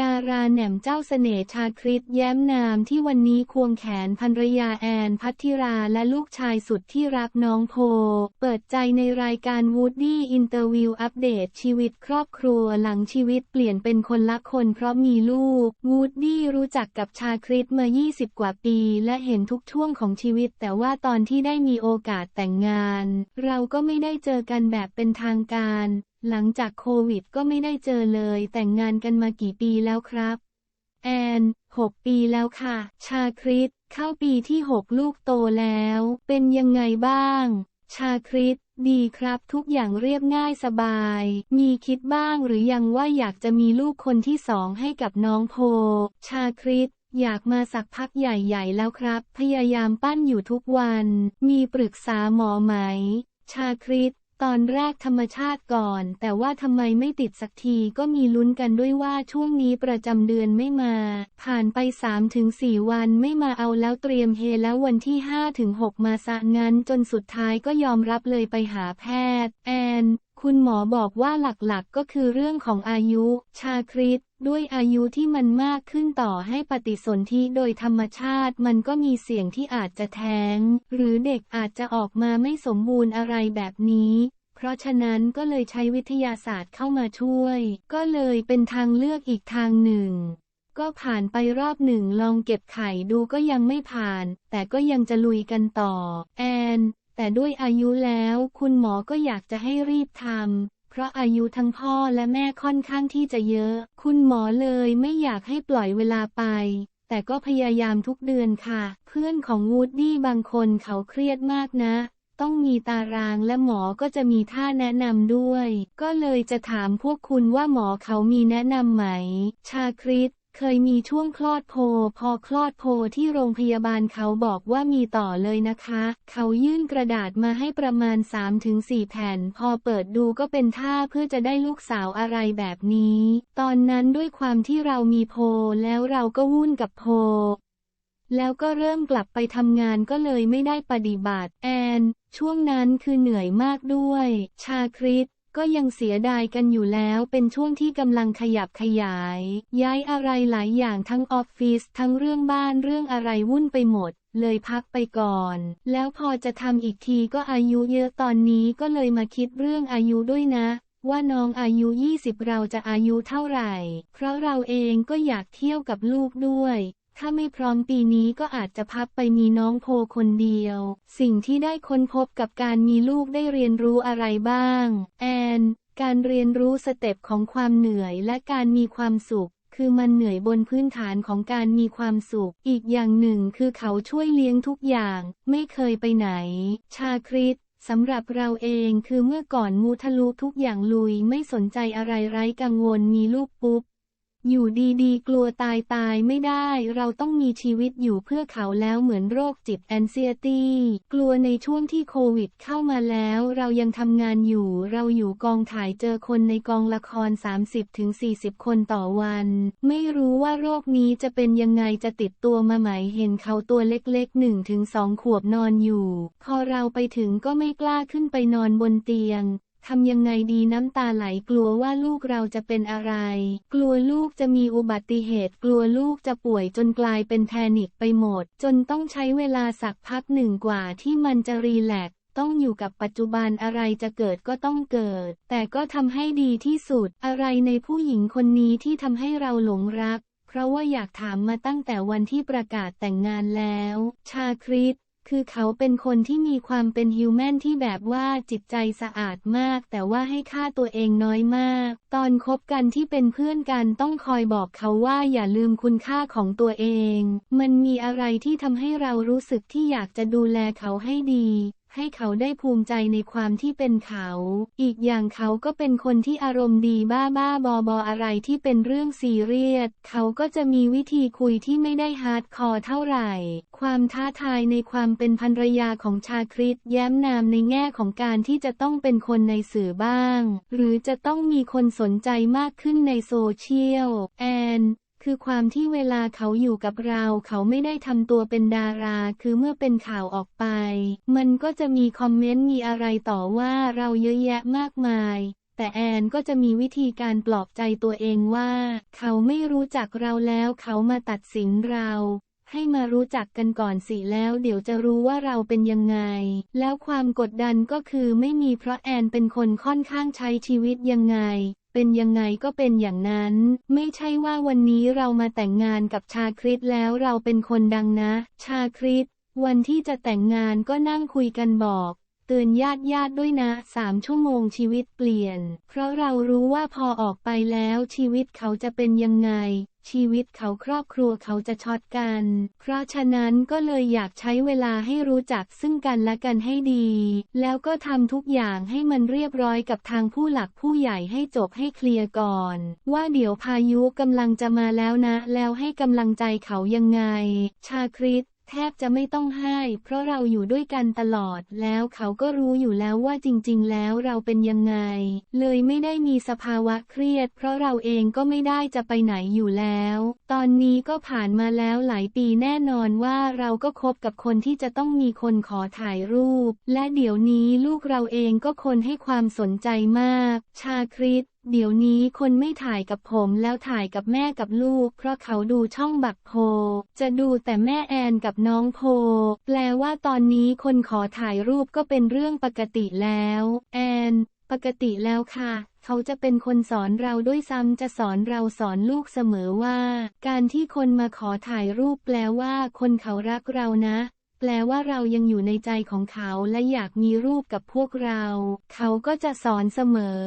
ดาราแหน่มเจ้าเสน่ห์ชาคริตแย้มนามที่วันนี้ควงแขนภรรยาแอนพัทธิราและลูกชายสุดที่รักน้องโพ เปิดใจในรายการวูดดี้อินเตอร์วิวอัปเดตชีวิตครอบครัวหลังชีวิตเปลี่ยนเป็นคนละคนเพราะมีลูกวูดดี้รู้จักกับชาคริตมา 20 กว่าปี และเห็นทุกช่วงของชีวิต แต่ว่าตอนที่ได้มีโอกาสแต่งงาน เราก็ไม่ได้เจอกันแบบเป็นทางการ หลังจากโควิดก็ไม่ได้เจอเลยแต่งงานกันมากี่ปีแล้วครับ แอน 6 ปีแล้วค่ะ ชาคริตเข้าปีที่ 6 ลูกโตแล้ว เป็นยังไงบ้าง ชาคริตดีครับ ทุกอย่างเรียบง่ายสบาย มีคิดบ้างหรือยังว่าอยากจะมีลูกคนที่สองให้กับน้องโพ ชาคริตอยากมาสักพักใหญ่ๆแล้วครับ พยายามปั้นอยู่ทุกวัน มีปรึกษาหมอไหม ชาคริต ตอนแรกธรรมชาติก่อน แต่ว่าทำไมไม่ติดสักทีก็มีลุ้นกันด้วยว่าช่วงนี้ประจำเดือนไม่มา ผ่านไป 3-4 วันไม่มาเอาแล้วเตรียมเฮแล้ววันที่ 5-6 มาสะงั้นจนสุดท้ายก็ยอมรับเลยไปหาแพทย์ แอน คุณหมอบอกว่าหลักๆก็คือเรื่องของอายุ ชาคริต ด้วยอายุที่มันมากขึ้นต่อให้ปฏิสนธิโดยธรรมชาติมันก็มีเสี่ยงที่อาจจะแท้ง หรือเด็กอาจจะออกมาไม่สมบูรณ์อะไรแบบนี้ เพราะฉะนั้นก็เลยใช้วิทยาศาสตร์เข้ามาช่วย ก็เลยเป็นทางเลือกอีกทางหนึ่ง ก็ผ่านไปรอบหนึ่งลองเก็บไข่ดูก็ยังไม่ผ่าน แต่ก็ยังจะลุยกันต่อ แอน แต่ด้วยอายุแล้ว คุณหมอก็อยากจะให้รีบทำ เพราะอายุทั้งพ่อและแม่ค่อนข้างที่จะเยอะ คุณหมอเลยไม่อยากให้ปล่อยเวลาไป แต่ก็พยายามทุกเดือนค่ะ เพื่อนของวูดดี้บางคนเขาเครียดมากนะ ต้องมีตารางและหมอก็จะมีท่าแนะนำด้วย ก็เลยจะถามพวกคุณว่าหมอเขามีแนะนำไหม ชาคริต เคยมีช่วงคลอดโพ พอคลอดโพที่โรงพยาบาลเขาบอกว่ามีต่อเลยนะคะ เขายื่นกระดาษมาให้ประมาณ 3-4 แผ่น พอเปิดดูก็เป็นท่าเพื่อจะได้ลูกสาวอะไรแบบนี้ ตอนนั้นด้วยความที่เรามีโพ แล้วเราก็วุ่นกับโพแล้วก็เริ่มกลับไปทำงานก็เลยไม่ได้ปฏิบัติ แอน ช่วงนั้นคือเหนื่อยมากด้วย ชาคริต ก็ยังเสียดายกันอยู่แล้วเป็นช่วงที่กำลังขยับขยาย ย้ายอะไรหลายอย่างทั้งออฟฟิศทั้งเรื่องบ้านเรื่องอะไรวุ่นไปหมด เลยพักไปก่อน แล้วพอจะทำอีกทีก็อายุเยอะตอนนี้ก็เลยมาคิดเรื่องอายุด้วยนะ ว่าน้องอายุ 20 เราจะอายุเท่าไหร่ เพราะเราเองก็อยากเที่ยวกับลูกด้วยถ้าไม่พร้อมปีนี้ก็อาจจะพับไปมีน้องโพคนเดียว สิ่งที่ได้ค้นพบกับการมีลูกได้เรียนรู้อะไรบ้าง แอ น การเรียนรู้สเต็ปของความเหนื่อยและการมีความสุข คือมันเหนื่อยบนพื้นฐานของการมีความสุข อีกอย่างหนึ่งคือเขาช่วยเลี้ยงทุกอย่าง ไม่เคยไปไหน ชาคริตสำหรับเราเองคือเมื่อก่อนมูทะลุทุกอย่างลุยไม่สนใจอะไรไร้กังวลมีลูกปุ๊บ อยู่ดีๆ กลัวตายตายไม่ได้ เราต้องมีชีวิตอยู่เพื่อเขาแล้วเหมือนโรคจิตแอนเซียตี้กลัวในช่วงที่โควิดเข้ามาแล้ว เรายังทำงานอยู่ เราอยู่กองถ่ายเจอคนในกองละคร 30-40 คนต่อวัน ไม่รู้ว่าโรคนี้จะเป็นยังไงจะติดตัวมาไหมเห็นเขาตัวเล็กๆ 1-2 ขวบนอนอยู่ พอเราไปถึงก็ไม่กล้าขึ้นไปนอนบนเตียง ทำยังไงดีน้ำตาไหลกลัวว่าลูกเราจะเป็นอะไร กลัวลูกจะมีอุบัติเหตุ กลัวลูกจะป่วยจนกลายเป็นแพนิคไปหมด จนต้องใช้เวลาสักพักหนึ่งกว่าที่มันจะรีแลกต้องอยู่กับปัจจุบันอะไรจะเกิดก็ต้องเกิด แต่ก็ทำให้ดีที่สุด อะไรในผู้หญิงคนนี้ที่ทำให้เราหลงรัก เพราะว่าอยากถามมาตั้งแต่วันที่ประกาศแต่งงานแล้ว ชาคริต คือเขาเป็นคนที่มีความเป็นฮิวแมนที่แบบว่าจิตใจสะอาดมาก แต่ว่าให้ค่าตัวเองน้อยมาก ตอนคบกันที่เป็นเพื่อนกันต้องคอยบอกเขาว่าอย่าลืมคุณค่าของตัวเอง มันมีอะไรที่ทำให้เรารู้สึกที่อยากจะดูแลเขาให้ดี ให้เขาได้ภูมิใจในความที่เป็นเขา อีกอย่างเขาก็เป็นคนที่อารมณ์ดีบ้าบ้าบอบออะไรที่เป็นเรื่องซีเรียส เขาก็จะมีวิธีคุยที่ไม่ได้ฮาร์ดคอร์เท่าไหร่ ความท้าทายในความเป็นภรรยาของชาคริตแย้มนามในแง่ของการที่จะต้องเป็นคนในสื่อบ้าง หรือจะต้องมีคนสนใจมากขึ้นในโซเชียล แอน คือความที่เวลาเขาอยู่กับเรา เขาไม่ได้ทำตัวเป็นดารา คือเมื่อเป็นข่าวออกไป มันก็จะมีคอมเมนต์มีอะไรต่อว่าเราเยอะแยะมากมาย แต่แอนก็จะมีวิธีการปลอบใจตัวเองว่า เขาไม่รู้จักเราแล้วเขามาตัดสินเราให้มารู้จักกันก่อนสิแล้วเดี๋ยวจะรู้ว่าเราเป็นยังไง แล้วความกดดันก็คือไม่มีเพราะแอนเป็นคนค่อนข้างใช้ชีวิตยังไง เป็นยังไงก็เป็นอย่างนั้น ไม่ใช่ว่าวันนี้เรามาแต่งงานกับชาคริตแล้วเราเป็นคนดังนะ ชาคริตวันที่จะแต่งงานก็นั่งคุยกันบอก เตือนญาติญาติด้วยนะสามชั่วโมงชีวิตเปลี่ยน เพราะเรารู้ว่าพอออกไปแล้วชีวิตเขาจะเป็นยังไง ชีวิตเขาครอบครัวเขาจะช็อตกัน เพราะฉะนั้นก็เลยอยากใช้เวลาให้รู้จักซึ่งกันและกันให้ดี แล้วก็ทำทุกอย่างให้มันเรียบร้อยกับทางผู้หลักผู้ใหญ่ให้จบให้เคลียร์ก่อน ว่าเดี๋ยวพายุกำลังจะมาแล้วนะ แล้วให้กำลังใจเขายังไง ชาคริต แทบจะไม่ต้องให้ เพราะเราอยู่ด้วยกันตลอดแล้วเขาก็รู้อยู่แล้วว่าจริง ๆ แล้วเราเป็นยังไง เลยไม่ได้มีสภาวะเครียด เพราะเราเองก็ไม่ได้จะไปไหนอยู่แล้ว ตอนนี้ก็ผ่านมาแล้วหลายปีแน่นอนว่าเราก็คบกับคนที่จะต้องมีคนขอถ่ายรูป และเดี๋ยวนี้ลูกเราเองก็คนให้ความสนใจมาก ชาคริต เดี๋ยวนี้คนไม่ถ่ายกับผมแล้วถ่ายกับแม่กับลูก เพราะเขาดูช่องบักโพ จะดูแต่แม่แอนกับน้องโพ แปลว่าตอนนี้คนขอถ่ายรูปก็เป็นเรื่องปกติแล้ว แอน ปกติแล้วค่ะ เขาจะเป็นคนสอนเราด้วยซ้ำจะสอนเราสอนลูกเสมอว่า การที่คนมาขอถ่ายรูปแปลว่าคนเขารักเรานะแปลว่าเรายังอยู่ในใจของเขาและอยากมีรูปกับพวกเรา เขาก็จะสอนเสมอ